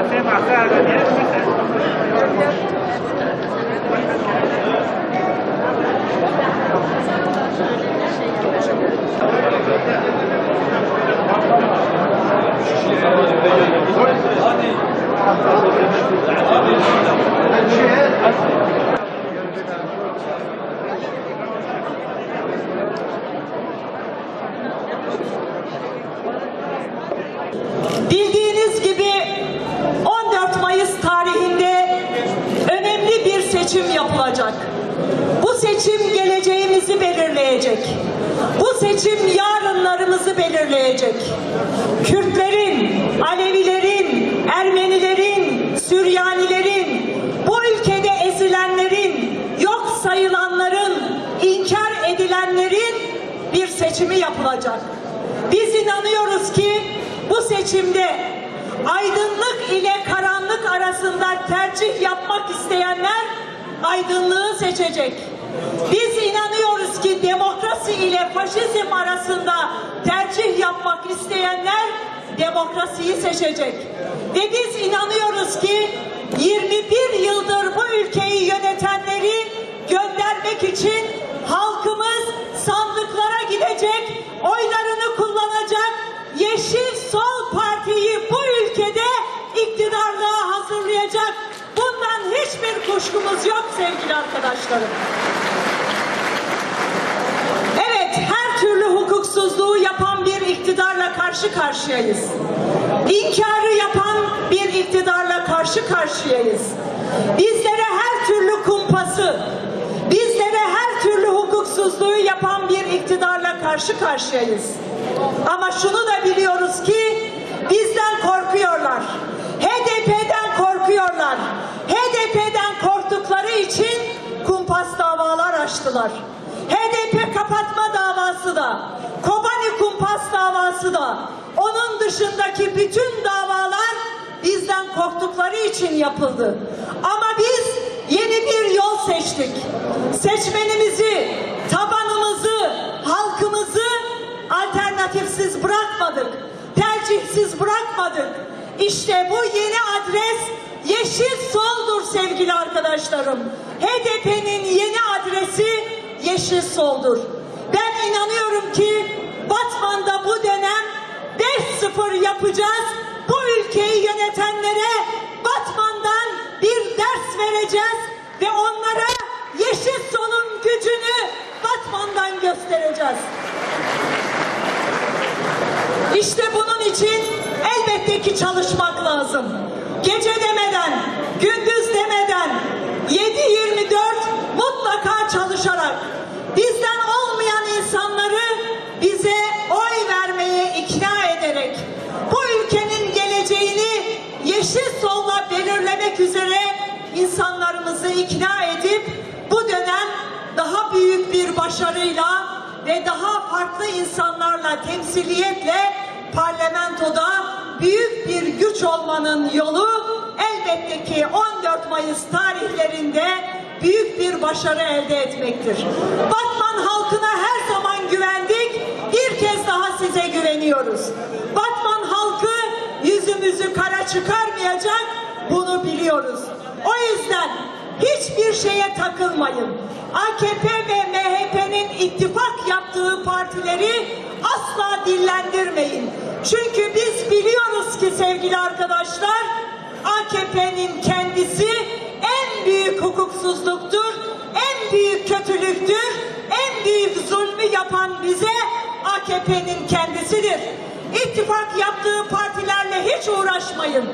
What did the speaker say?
Hadi. Hadi. Hadi. Seçim yapılacak. Bu seçim geleceğimizi belirleyecek. Bu seçim yarınlarımızı belirleyecek. Kürtlerin, Alevilerin, Ermenilerin, Süryanilerin, bu ülkede ezilenlerin, yok sayılanların, inkar edilenlerin bir seçimi yapılacak. Biz inanıyoruz ki bu seçimde aydınlık ile karanlık arasında tercih yapmak isteyenler aydınlığı seçecek. Biz inanıyoruz ki demokrasi ile faşizm arasında tercih yapmak isteyenler demokrasiyi seçecek. Ve biz inanıyoruz ki 21 yıldır bu ülkeyi yönetenleri göndermek için halkımız kuşkumuz yok sevgili arkadaşlarım. Evet, her türlü hukuksuzluğu yapan bir iktidarla karşı karşıyayız. İnkarı yapan bir iktidarla karşı karşıyayız. Bizlere her türlü kumpası, bizlere her türlü hukuksuzluğu yapan bir iktidarla karşı karşıyayız. Ama şunu da biliyoruz ki bizden korkuyorlar. HDP'den açtılar. HDP kapatma davası da, Kobani kumpas davası da, onun dışındaki bütün davalar bizden korktukları için yapıldı. Ama biz yeni bir yol seçtik. Seçmenimizi, tabanımızı, halkımızı alternatifsiz bırakmadık. Tercihsiz bırakmadık. İşte bu yeni adres Yeşil Sol'dur sevgili arkadaşlarım. HDP'nin yeni adresi Yeşil Sol'dur. Ben inanıyorum ki Batman'da bu dönem 5-0 yapacağız. Bu ülkeyi yönetenlere Batman'dan bir ders vereceğiz ve onlara Yeşil Sol'un gücünü Batman'dan göstereceğiz. İşte bunun için elbette ki çalışmak lazım. Gece demeden, belirlemek üzere insanlarımızı ikna edip bu dönem daha büyük bir başarıyla ve daha farklı insanlarla temsiliyetle parlamentoda büyük bir güç olmanın yolu elbette ki 14 Mayıs tarihlerinde büyük bir başarı elde etmektir. Batman halkına her zaman güvendik, bir kez daha size güveniyoruz. Batman halkı yüzümüzü kara çıkarmayacak, biliyoruz. O yüzden hiçbir şeye takılmayın. AKP ve MHP'nin ittifak yaptığı partileri asla dillendirmeyin. Çünkü biz biliyoruz ki sevgili arkadaşlar AKP'nin kendisi en büyük hukuksuzluktur, en büyük kötülüktür, en büyük zulmü yapan bize AKP'nin kendisidir. İttifak yaptığı partilerle hiç uğraşmayın.